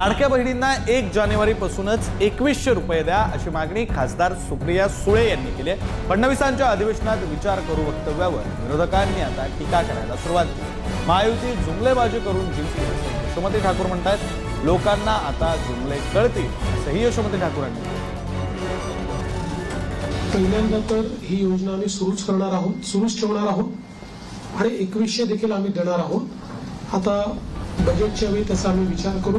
लाडक्या बहिणींना एक जानेवारीपासूनच एकवीसशे रुपये द्या अशी मागणी खासदार सुप्रिया सुळे यांनी केली आहे. फडणवीसांच्या अधिवेशनात विचार करू वक्तव्यावर विरोधकांनी आता टीका करायला सुरुवात केली महायुती जुमलेबाजी करून जिंकली असं यशोमती ठाकूर म्हणतात लोकांना आता जुमले कळतील असंही यशोमती ठाकूरांनी पहिल्यांदा तर ही योजना आम्ही सुरूच करणार आहोत सुरूच ठेवणार आहोत. आणि एकवीसशे देखील आम्ही देणार आहोत. आता बजेटच्या वेळी त्याचा आम्ही विचार करू.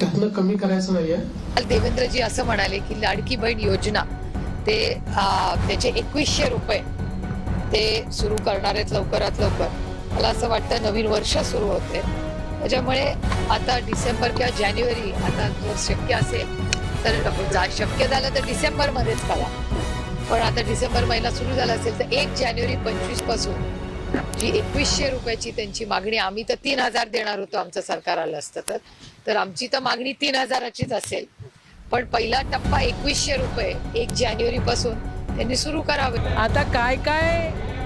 त्यातनं कमी करायचं नाहीये. देवेंद्रजी असं म्हणाले की लाडकी बहीण योजना ते त्याचे एकवीसशे रुपये ते सुरू करणार आहेत लवकरात लवकर. मला असं वाटतं नवीन वर्ष सुरू होते. त्याच्यामुळे आता डिसेंबर किंवा जानेवारी आता जर शक्य असेल तर शक्य झालं तर डिसेंबरमध्येच करा. पण आता डिसेंबर महिना सुरू झाला असेल तर एक जानेवारी पंचवीसपासून जी एकवीसशे रुपयाची त्यांची मागणी आम्ही तर तीन हजार देणार होतो आमचं सरकार आलं असतं तर. तर आमची तर मागणी तीन हजाराचीच असेल. पण पहिला टप्पा एकवीसशे रुपये एक जानेवारी पासून त्यांनी सुरू करावे. आता काय काय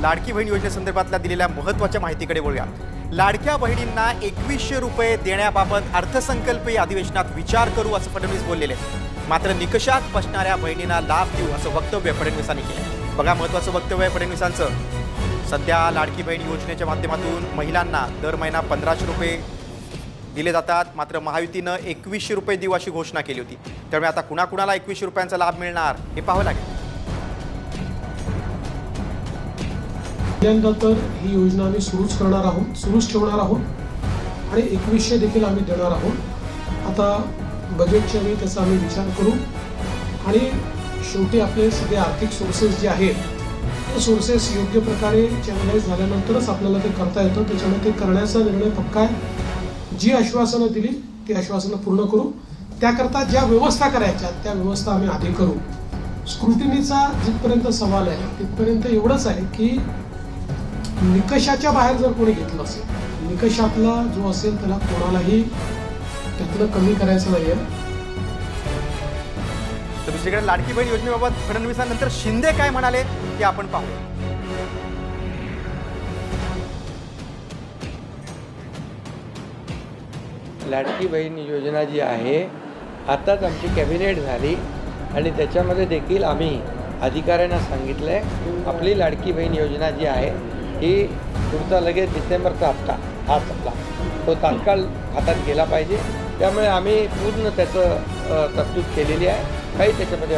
लाडकी बहीण योजनेसंदर्भातल्या दिलेल्या महत्त्वाच्या माहितीकडे वळूया. लाडक्या बहिणींना एकवीसशे रुपये देण्याबाबत अर्थसंकल्पीय अधिवेशनात विचार करू असं फडणवीस बोललेले मात्र निकषात बसणाऱ्या बहिणींना लाभ देऊ असं वक्तव्य फडणवीसांनी केलं बघा महत्त्वाचं वक्तव्य आहे फडणवीसांचं. सध्या लाडकी बहीण योजनेच्या माध्यमातून महिलांना दर महिना पंधराशे रुपये दिले जातात. मात्र महायुतीनं एकवीसशे रुपये देऊ अशी घोषणा केली होती. त्यामुळे आता कुणाकुणाला एकवीसशे रुपयांचा लाभ मिळणार हे पाहावं लागेल. पहिल्यांदा तर ही योजना आम्ही सुरूच करणार आहोत सुरूच ठेवणार आहोत आणि एकवीसशे देखील आम्ही देणार आहोत. आता बजेटच्या वेळी त्याचा आम्ही विचार करू आणि शेवटी आपले सगळे आर्थिक सोर्सेस जे आहेत ते सोर्सेस योग्य प्रकारे चॅनलाइज झाल्यानंतरच आपल्याला ते करता येतं. त्याच्यामुळे ते करण्याचा निर्णय पक्का आहे. जी आश्वासनं दिली ती आश्वासनं पूर्ण करू. त्याकरता ज्या व्यवस्था करायच्या त्या व्यवस्था आम्ही आधी करू. स्क्रुटिनीचा जिथपर्यंत सवाल आहे तिथपर्यंत एवढंच आहे की निकषाच्या बाहेर जर कोणी घेतलं असेल निकषातला जो असेल त्याला कोणालाही त्यातनं कमी करायचं नाहीये. तर दुसरीकडे लाडकी बहीण योजनेबाबत फडणवीसांनंतर शिंदे काय म्हणाले ते आपण पाहूया. लाडकी बहीण योजना जी आहे आताच आमची कॅबिनेट झाली आणि त्याच्यामध्ये देखील आम्ही अधिकाऱ्यांना सांगितलं आहे आपली लाडकी बहीण योजना जी आहे ही पुढचा लगेच डिसेंबरचा हप्ता. हा संपला तो तात्काळ हातात गेला पाहिजे. त्यामुळे आम्ही पूर्ण त्याचं तरतूद केलेली आहे. काही त्याच्यामध्ये